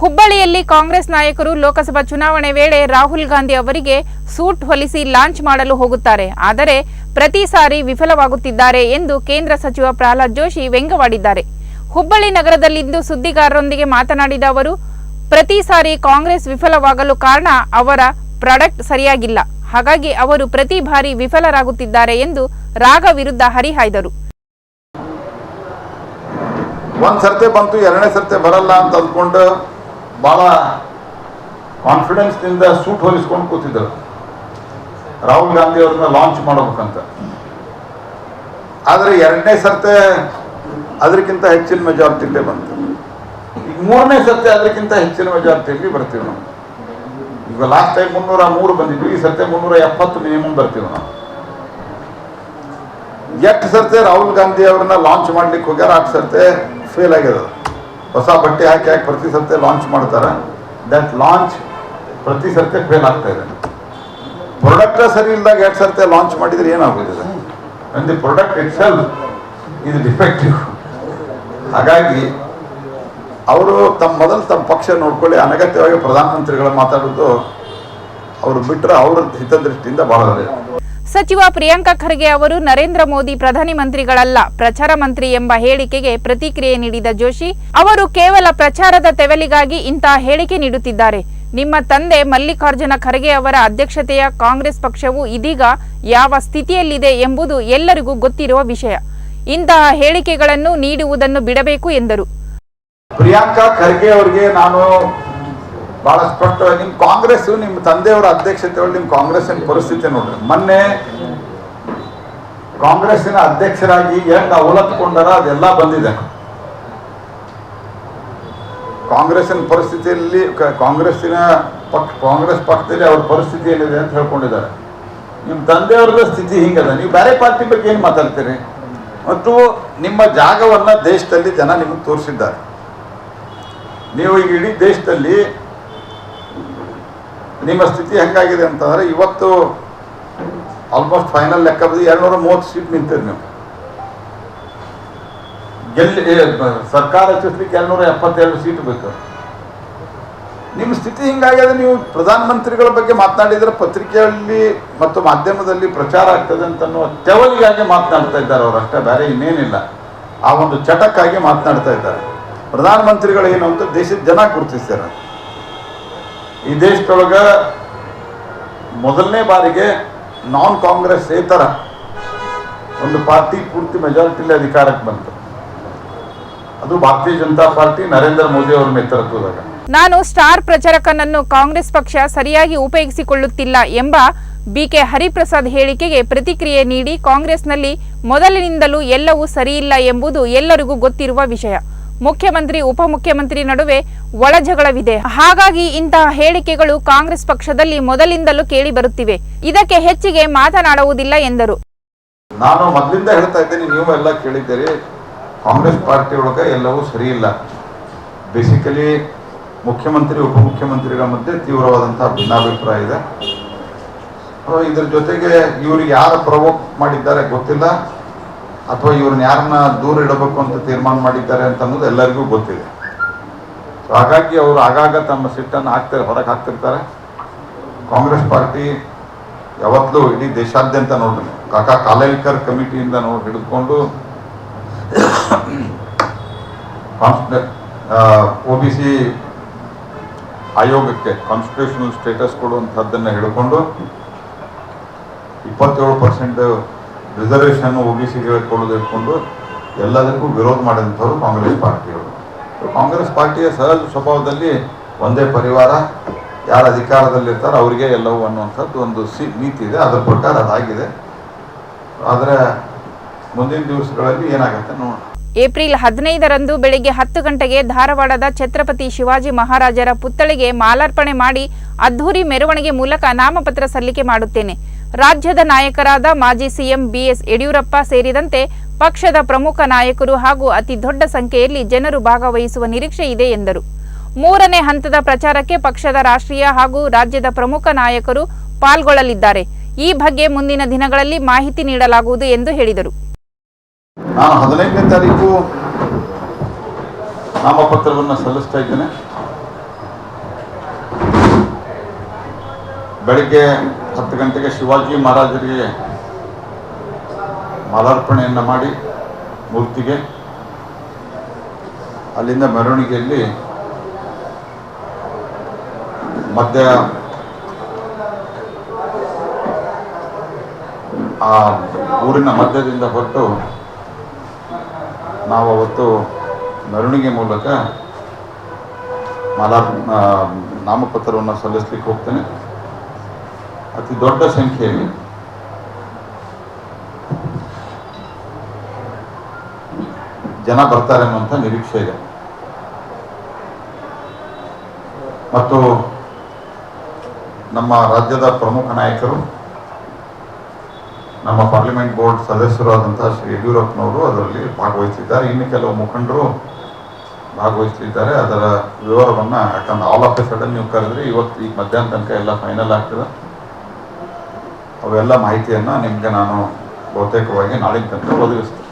ಹುಬ್ಬಳ್ಳಿಯಲ್ಲಿ ಕಾಂಗ್ರೆಸ್ ನಾಯಕರು ಲೋಕಸಭಾ ಚುನಾವಣೆ ವೇಳೆ ರಾಹುಲ್ ಗಾಂಧಿ ಅವರಿಗೆ ಸೂಟ್ ಹೊಲಿಸಿ ಲಾಂಚ್ ಮಾಡಲು ಹೋಗುತ್ತಾರೆ. ಆದರೆ ಪ್ರತಿ ಸಾರಿ ವಿಫಲವಾಗುತ್ತಿದ್ದಾರೆ ಎಂದು ಕೇಂದ್ರ ಸಚಿವ ಪ್ರಹ್ಲಾದ್ ಜೋಶಿ ವ್ಯಂಗ್ಯವಾಡಿದ್ದಾರೆ. ಹುಬ್ಬಳ್ಳಿ ನಗರದಲ್ಲಿಂದು ಸುದ್ದಿಗಾರರೊಂದಿಗೆ ಮಾತನಾಡಿದ ಅವರು, ಪ್ರತಿ ಸಾರಿ ಕಾಂಗ್ರೆಸ್ ವಿಫಲವಾಗಲು ಕಾರಣ ಅವರ ಪ್ರಾಡಕ್ಟ್ ಸರಿಯಾಗಿಲ್ಲ. ಹಾಗಾಗಿ ಅವರು ಪ್ರತಿ ಬಾರಿ ವಿಫಲರಾಗುತ್ತಿದ್ದಾರೆ ಎಂದು ರಾಗ ವಿರುದ್ಧ ಹರಿಹಾಯ್ದರು. ಒಂದ್ ಸರ್ತೆ ಬಂತು, ಎರಡನೇ ಸರ್ತೆ ಬರಲ್ಲ ಅಂತ ಅಂದ್ಕೊಂಡು ಭಾಳ ಕಾನ್ಫಿಡೆನ್ಸ್ನಿಂದ ಸೂಟ್ ಹೊಲಿಸ್ಕೊಂಡು ಕೂತಿದ್ದರು. ರಾಹುಲ್ ಗಾಂಧಿ ಅವ್ರನ್ನ ಲಾಂಚ್ ಮಾಡಬೇಕಂತ. ಆದರೆ ಎರಡನೇ ಸರ್ತೆ ಅದಕ್ಕಿಂತ ಹೆಚ್ಚಿನ ಮೆಜಾರಿಟಿಲೇ ಬಂತು. ಈಗ ಮೂರನೇ ಸರ್ತೆ ಅದಕ್ಕಿಂತ ಹೆಚ್ಚಿನ ಮೆಜಾರಿಟಿಯಲ್ಲಿ ಬರ್ತೀವಿ ನಾವು. ಈಗ ಲಾಸ್ಟ್ ಟೈಮ್ ಮುನ್ನೂರ ಮೂರು ಬಂದಿದ್ವಿ, ಈ ಸರ್ತೆ ಮುನ್ನೂರ ಎಪ್ಪತ್ತು ಮಿನಿಮಮ್ ಬರ್ತೀವಿ ನಾವು. ಎಷ್ಟು ಸರ್ತೆ ರಾಹುಲ್ ಗಾಂಧಿ ಅವ್ರನ್ನ ಲಾಂಚ್ ಮಾಡ್ಲಿಕ್ಕೆ ಹೋಗ್ಯಾರ ಆಟ ಸರ್ತೆ ಫೇಲ್ ಆಗ್ಯದ. ಹೊಸ ಬಟ್ಟೆ ಹಾಕಿ ಹಾಕಿ ಪ್ರತಿ ಸರ್ತೆ ಲಾಂಚ್ ಮಾಡ್ತಾರೆ. ದಟ್ ಲಾಂಚ್ ಪ್ರತಿ ಸರ್ತೆ ಫೇಲ್ ಆಗ್ತಾ ಇದೆ. ಪ್ರಾಡಕ್ಟ ಸರಿ ಇಲ್ದಾಗ ಎರಡು ಸರ್ತೆ ಲಾಂಚ್ ಮಾಡಿದ್ರೆ ಏನಾಗೋದಿದೆ? ಅಂದ್ರೆ ದಿ ಪ್ರಾಡಕ್ಟ್ ಇಟ್ ಸೆಲ್ಫ್ ಇದು ಡಿಫೆಕ್ಟಿವ್ ಹಾಗಾಗಿ ಅವರು ತಮ್ಮ ಮೊದಲು ತಮ್ಮ ಪಕ್ಷ ನೋಡ್ಕೊಳ್ಳಿ. ಅನಗತ್ಯವಾಗಿ ಪ್ರಧಾನಮಂತ್ರಿಗಳು ಮಾತಾಡೋದು ಅವರು ಬಿಟ್ಟರೆ ಅವ್ರ ಹಿತದೃಷ್ಟಿಯಿಂದ ಒಳ್ಳೆಯದು. ಸಚಿವ ಪ್ರಿಯಾಂಕಾ ಖರ್ಗೆ ಅವರು ನರೇಂದ್ರ ಮೋದಿ ಪ್ರಧಾನಿ ಮಂತ್ರಿಗಳಲ್ಲ, ಪ್ರಚಾರ ಮಂತ್ರಿ ಎಂಬ ಹೇಳಿಕೆಗೆ ಪ್ರತಿಕ್ರಿಯೆ ನೀಡಿದ ಜೋಶಿ, ಅವರು ಕೇವಲ ಪ್ರಚಾರದ ತೆವಲಿಗಾಗಿ ಇಂತಹ ಹೇಳಿಕೆ ನೀಡುತ್ತಿದ್ದಾರೆ. ನಿಮ್ಮ ತಂದೆ ಮಲ್ಲಿಕಾರ್ಜುನ ಖರ್ಗೆ ಅವರ ಅಧ್ಯಕ್ಷತೆಯ ಕಾಂಗ್ರೆಸ್ ಪಕ್ಷವು ಇದೀಗ ಯಾವ ಸ್ಥಿತಿಯಲ್ಲಿದೆ ಎಂಬುದು ಎಲ್ಲರಿಗೂ ಗೊತ್ತಿರುವ ವಿಷಯ. ಇಂತಹ ಹೇಳಿಕೆಗಳನ್ನು ನೀಡುವುದನ್ನು ಬಿಡಬೇಕು ಎಂದರು. ಪ್ರಿಯಾಂಕಾ ಖರ್ಗೆ ಅವರಿಗೆ ನಾನು ಬಹಳ ಸ್ಪಷ್ಟವಾಗಿ ನಿಮ್ಮ ಕಾಂಗ್ರೆಸ್ ನಿಮ್ಮ ತಂದೆಯವರ ಅಧ್ಯಕ್ಷತೆ ನಿಮ್ಮ ಕಾಂಗ್ರೆಸ್ಸಿನ ಪರಿಸ್ಥಿತಿ ನೋಡ್ರಿ. ಮೊನ್ನೆ ಕಾಂಗ್ರೆಸ್ಸಿನ ಅಧ್ಯಕ್ಷರಾಗಿ ಹೆಂಗ್ ಅವಲತ್ಕೊಂಡಾರ ಅದೆಲ್ಲ ಬಂದಿದೆ. ಕಾಂಗ್ರೆಸ್ಸಿನ ಪರಿಸ್ಥಿತಿಯಲ್ಲಿ ಕಾಂಗ್ರೆಸ್ಸಿನ ಪಕ್ಷ ಕಾಂಗ್ರೆಸ್ ಪಕ್ಷದಲ್ಲಿ ಅವ್ರ ಪರಿಸ್ಥಿತಿ ಏನಿದೆ ಅಂತ ಹೇಳ್ಕೊಂಡಿದ್ದಾರೆ. ನಿಮ್ಮ ತಂದೆಯವ್ರದ ಸ್ಥಿತಿ ಹಿಂಗದ. ನೀವು ಬೇರೆ ಪಾರ್ಟಿ ಬಗ್ಗೆ ಏನು ಮಾತಾಡ್ತೀರಿ? ಮತ್ತು ನಿಮ್ಮ ಜಾಗವನ್ನ ದೇಶದಲ್ಲಿ ಜನ ನಿಮಗೆ ತೋರಿಸಿದ್ದಾರೆ. ನೀವು ಈಗ ಇಡೀ ದೇಶದಲ್ಲಿ ನಿಮ್ಮ ಸ್ಥಿತಿ ಹೆಂಗಾಗಿದೆ ಅಂತಂದ್ರೆ ಇವತ್ತು ಆಲ್ಮೋಸ್ಟ್ ಫೈನಲ್ ಲೆಕ್ಕ ಬಂದು ಎರಡ್ನೂರ ಮೂವತ್ತು ಸೀಟ್ ನಿಂತಿರಿ ನೀವು ಗೆಲ್ಲಿ ಸರ್ಕಾರ ರಚಿಸ್ಲಿಕ್ಕೆ ಎರಡುನೂರ ಎಪ್ಪತ್ತೆರಡು ಸೀಟ್ ಬೇಕು. ನಿಮ್ಮ ಸ್ಥಿತಿ ಹಿಂಗಾಗಿದೆ, ನೀವು ಪ್ರಧಾನಮಂತ್ರಿಗಳ ಬಗ್ಗೆ ಮಾತನಾಡಿದ್ರೆ ಪತ್ರಿಕೆಯಲ್ಲಿ ಮತ್ತು ಮಾಧ್ಯಮದಲ್ಲಿ ಪ್ರಚಾರ ಆಗ್ತದೆ ಅಂತ ಅನ್ನುವ ತೆವಲಿಗಾಗಿ ಮಾತನಾಡ್ತಾ ಇದ್ದಾರೆ ಅವರು. ಅಷ್ಟೇ, ಬೇರೆ ಇನ್ನೇನಿಲ್ಲ. ಆ ಒಂದು ಚಟಕ್ಕಾಗಿ ಮಾತನಾಡ್ತಾ ಇದ್ದಾರೆ. ಪ್ರಧಾನಮಂತ್ರಿಗಳು ಏನು ಅಂತ ದೇಶದ ಜನ ಗುರುತಿಸ್ತಾರೆ. ಈ ದೇಶದೊಳಗ ಮೊದಲನೇ ಬಾರಿಗೆ ನಾನ್ ಕಾಂಗ್ರೆಸ್ ಏತರ ಒಂದು ಪಾರ್ಟಿ ಪೂರ್ತಿ ಮೆಜಾರಿಟಿಲಿ ಅಧಿಕಾರಕ್ಕೆ ಬಂತು. ಅದು ಭಾರತೀಯ ಜನತಾ ಪಾರ್ಟಿ ನರೇಂದ್ರ ಮೋದಿ ಅವರ ನೇತೃತ್ವದಾಗ. ನಾನು ಸ್ಟಾರ್ ಪ್ರಚಾರಕನನ್ನು ಕಾಂಗ್ರೆಸ್ ಪಕ್ಷ ಸರಿಯಾಗಿ ಉಪಯೋಗಿಸಿಕೊಳ್ಳುತ್ತಿಲ್ಲ ಎಂಬ ಬಿಕೆ ಹರಿಪ್ರಸಾದ್ ಹೇಳಿಕೆಗೆ ಪ್ರತಿಕ್ರಿಯೆ ನೀಡಿ ಕಾಂಗ್ರೆಸ್ನಲ್ಲಿ ಮೊದಲಿನಿಂದಲೂ ಎಲ್ಲವೂ ಸರಿಯಿಲ್ಲ ಎಂಬುದು ಎಲ್ಲರಿಗೂ ಗೊತ್ತಿರುವ ವಿಷಯ. ಮುಖ್ಯಮಂತ್ರಿ, ಉಪಮುಖ್ಯಮಂತ್ರಿ ನಡುವೆ ಒಳಜಗಳವಿದೆ. ಹಾಗಾಗಿ ಇಂತಹ ಹೇಳಿಕೆಗಳು ಕಾಂಗ್ರೆಸ್ ಪಕ್ಷದಲ್ಲಿ ಮೊದಲಿಂದಲೂ ಕೇಳಿ ಬರುತ್ತಿವೆ. ಇದಕ್ಕೆ ಹೆಚ್ಚಿಗೆ ಮಾತನಾಡುವುದಿಲ್ಲ ಎಂದರು. ನಾನು ಮೊದಲಿಂದ ಹೇಳ್ತಾ ಇದ್ದೀನಿ, ನೀವು ಎಲ್ಲ ಕೇಳಿದ್ದೀರಿ. ಕಾಂಗ್ರೆಸ್ ಪಾರ್ಟಿ ಒಳಗೆ ಎಲ್ಲವೂ ಸರಿ ಇಲ್ಲ ಬೇಸಿಕಲಿ ಮುಖ್ಯಮಂತ್ರಿ, ಉಪಮುಖ್ಯಮಂತ್ರಿಗಳ ಮಧ್ಯೆ ತೀವ್ರವಾದಂತಹ ಭಿನ್ನಾಭಿಪ್ರಾಯ ಇದೆ. ಇದ್ರ ಜೊತೆಗೆ ಇವ್ರಿಗೆ ಯಾರು ಪ್ರವೋಕ್ ಮಾಡಿದ್ದಾರೆ ಗೊತ್ತಿಲ್ಲ. ಅಥವಾ ಇವ್ರನ್ನ ಯಾರನ್ನ ದೂರ ಇಡಬೇಕು ಅಂತ ತೀರ್ಮಾನ ಮಾಡಿದ್ದಾರೆ ಅಂತ ಅನ್ನೋದು ಎಲ್ಲರಿಗೂ ಗೊತ್ತಿದೆ. ಹಾಗಾಗಿ ಅವರು ಆಗಾಗ ತಮ್ಮ ಸಿಟ್ಟನ್ನು ಹಾಕ್ತಾರೆ, ಹೊರಗೆ ಹಾಕ್ತಿರ್ತಾರೆ. ಕಾಂಗ್ರೆಸ್ ಪಾರ್ಟಿ ಯಾವತ್ತೂ ಇಡೀ ದೇಶಾದ್ಯಂತ ನೋಡ್ರಿ ಕಾಕಾ ಕಾಲೇಲ್ಕರ್ ಕಮಿಟಿಯಿಂದ ನೋಡಿ ಹಿಡಿದುಕೊಂಡು ಒ ಬಿ ಸಿ ಆಯೋಗಕ್ಕೆ ಕಾನ್ಸ್ಟಿಟ್ಯೂಷನಲ್ ಸ್ಟೇಟಸ್ ಕೊಡುವಂಥದ್ದನ್ನು ಹಿಡ್ಕೊಂಡು ಇಪ್ಪತ್ತೇಳು ಪರ್ಸೆಂಟ್ ರಿಸರ್ವೇಷನ್ ಒ ಬಿ ಸಿಗೆ ಕೊಡೋದಿಟ್ಕೊಂಡು ಎಲ್ಲದಕ್ಕೂ ವಿರೋಧ ಮಾಡಿದಂಥವ್ರು ಕಾಂಗ್ರೆಸ್ ಪಾರ್ಟಿಯವರು. ಕಾಂಗ್ರೆಸ್ ಪಾರ್ಟಿಯ ಸಹಜ ಸ್ವಭಾವದಲ್ಲಿ ಒಂದೇ ಪರಿವಾರ, ಯಾರು ಅಧಿಕಾರದಲ್ಲಿರ್ತಾರೆ ಅವರಿಗೆ ಎಲ್ಲವೂ ಅನ್ನುವಂಥದ್ದು ಒಂದು ಸಿ, ನೀತಿ ಇದೆ. ಅದರ ಪ್ರಕಾರ ಅದಾಗಿದೆ ಆದರೆ ಮುಂದಿನ ದಿವಸಗಳಲ್ಲಿ ಏನಾಗುತ್ತೆ ನೋಡೋಣ. ಏಪ್ರಿಲ್ ಹದಿನೈದರಂದು ಬೆಳಿಗ್ಗೆ ಹತ್ತು ಗಂಟೆಗೆ ಧಾರವಾಡದ ಛತ್ರಪತಿ ಶಿವಾಜಿ ಮಹಾರಾಜರ ಪುತ್ಥಳಿಗೆ ಮಾಲಾರ್ಪಣೆ ಮಾಡಿ ಅದ್ಧೂರಿ ಮೆರವಣಿಗೆ ಮೂಲಕ ನಾಮಪತ್ರ ಸಲ್ಲಿಕೆ ಮಾಡುತ್ತೇನೆ. ರಾಜ್ಯದ ನಾಯಕರಾದ ಮಾಜಿ ಸಿಎಂ ಬಿಎಸ್ ಯಡಿಯೂರಪ್ಪ ಸೇರಿದಂತೆ ಪಕ್ಷದ ಪ್ರಮುಖ ನಾಯಕರು ಹಾಗೂ ಅತಿ ದೊಡ್ಡ ಸಂಖ್ಯೆಯಲ್ಲಿ ಜನರು ಭಾಗವಹಿಸುವ ನಿರೀಕ್ಷೆ ಇದೆ ಎಂದರು. ಮೂರನೇ ಹಂತದ ಪ್ರಚಾರಕ್ಕೆ ಪಕ್ಷದ ರಾಷ್ಟ್ರೀಯ ಹಾಗೂ ರಾಜ್ಯದ ಪ್ರಮುಖ ನಾಯಕರು ಪಾಲ್ಗೊಳ್ಳಲಿದ್ದಾರೆ. ಈ ಬಗ್ಗೆ ಮುಂದಿನ ದಿನಗಳಲ್ಲಿ ಮಾಹಿತಿ ನೀಡಲಾಗುವುದು ಎಂದು ಹೇಳಿದರು. ನಾಮಪತ್ರವನ್ನು ಸಲ್ಲಿಸ್ತಾ ಇದ್ದೇನೆ. ಬೆಳಗ್ಗೆ ಹತ್ತು ಗಂಟೆಗೆ ಶಿವಾಜಿ ಮಹಾರಾಜರಿಗೆ ಮಾಲಾರ್ಪಣೆಯನ್ನು ಮಾಡಿ ಮೂರ್ತಿಗೆ. ಅಲ್ಲಿಂದ ಮೆರವಣಿಗೆಯಲ್ಲಿ ಮಧ್ಯ ಆ ಊರಿನ ಮಧ್ಯದಿಂದ ಹೊರಟು ನಾವು ಅವತ್ತು ಮೆರವಣಿಗೆ ಮೂಲಕ ಮಾಲಾ ನಾಮಪತ್ರವನ್ನು ಸಲ್ಲಿಸ್ಲಿಕ್ಕೆ ಹೋಗ್ತೇನೆ. ಅತಿ ದೊಡ್ಡ ಸಂಖ್ಯೆಯಲ್ಲಿ ಜನ ಬರ್ತಾರೆ ಅನ್ನುವಂಥ ನಿರೀಕ್ಷೆ ಇದೆ. ಮತ್ತು ನಮ್ಮ ರಾಜ್ಯದ ಪ್ರಮುಖ ನಾಯಕರು, ನಮ್ಮ ಪಾರ್ಲಿಮೆಂಟ್ ಬೋರ್ಡ್ ಸದಸ್ಯರಾದಂತಹ ಶ್ರೀ ಯಡಿಯೂರಪ್ಪನವರು ಅದರಲ್ಲಿ ಭಾಗವಹಿಸಿದ್ದಾರೆ ಇನ್ನು ಕೆಲವು ಮುಖಂಡರು ಭಾಗವಹಿಸುತ್ತಿದ್ದಾರೆ ಅದರ ವಿವರವನ್ನು ಯಾಕಂದ್ರೆ ಆಲ್ ಆಫ್ ಎ ಸಡನ್ ನೀವು ಕರೆದ್ರೆ ಇವತ್ತು ಈಗ ಮಧ್ಯಾಹ್ನ ತನಕ ಎಲ್ಲ ಫೈನಲ್ ಆಗ್ತದೆ. ಅವೆಲ್ಲ ಮಾಹಿತಿಯನ್ನು ನಿಮಗೆ ನಾನು ಬಹುತೇಕವಾಗಿ ನಾಳೆ ತನಕ ಒದಗಿಸ್ತೇನೆ.